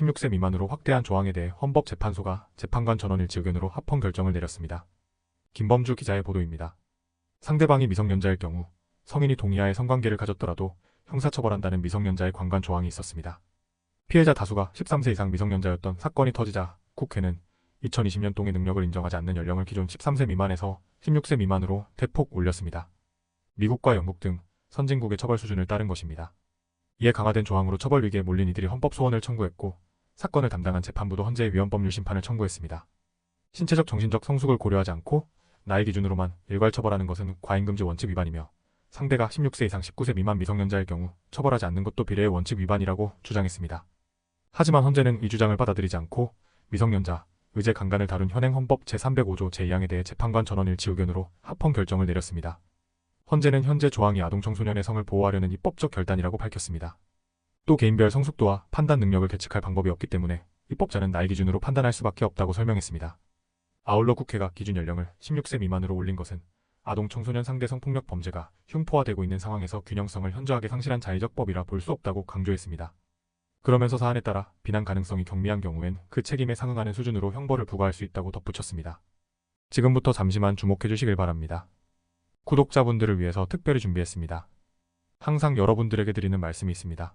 16세 미만으로 확대한 조항에 대해 헌법재판소가 재판관 전원 일치 의견으로 합헌 결정을 내렸습니다. 김범주 기자의 보도입니다. 상대방이 미성년자일 경우 성인이 동의하에 성관계를 가졌더라도 형사처벌한다는 미성년자의 관관 조항이 있었습니다. 피해자 다수가 13세 이상 미성년자였던 사건이 터지자 국회는 2020년 동의 능력을 인정하지 않는 연령을 기존 13세 미만에서 16세 미만으로 대폭 올렸습니다. 미국과 영국 등 선진국의 처벌 수준을 따른 것입니다. 이에 강화된 조항으로 처벌 위기에 몰린 이들이 헌법 소원을 청구했고 사건을 담당한 재판부도 헌재에 위헌법률 심판을 청구했습니다. 신체적 정신적 성숙을 고려하지 않고 나이 기준으로만 일괄 처벌하는 것은 과잉금지 원칙 위반이며 상대가 16세 이상 19세 미만 미성년자일 경우 처벌하지 않는 것도 비례의 원칙 위반이라고 주장했습니다. 하지만 헌재는 이 주장을 받아들이지 않고 미성년자, 의제 강간을 다룬 현행 헌법 제305조 제2항에 대해 재판관 전원 일치 의견으로 합헌 결정을 내렸습니다. 헌재는 현재 조항이 아동 청소년의 성을 보호하려는 입법적 결단이라고 밝혔습니다. 또 개인별 성숙도와 판단 능력을 계측할 방법이 없기 때문에 입법자는 나이 기준으로 판단할 수밖에 없다고 설명했습니다. 아울러 국회가 기준 연령을 16세 미만으로 올린 것은 아동 청소년 상대 성폭력 범죄가 흉포화되고 있는 상황에서 균형성을 현저하게 상실한 자의적 법이라 볼 수 없다고 강조했습니다. 그러면서 사안에 따라 비난 가능성이 경미한 경우엔 그 책임에 상응하는 수준으로 형벌을 부과할 수 있다고 덧붙였습니다. 지금부터 잠시만 주목해 주시길 바랍니다. 구독자분들을 위해서 특별히 준비했습니다. 항상 여러분들에게 드리는 말씀이 있습니다.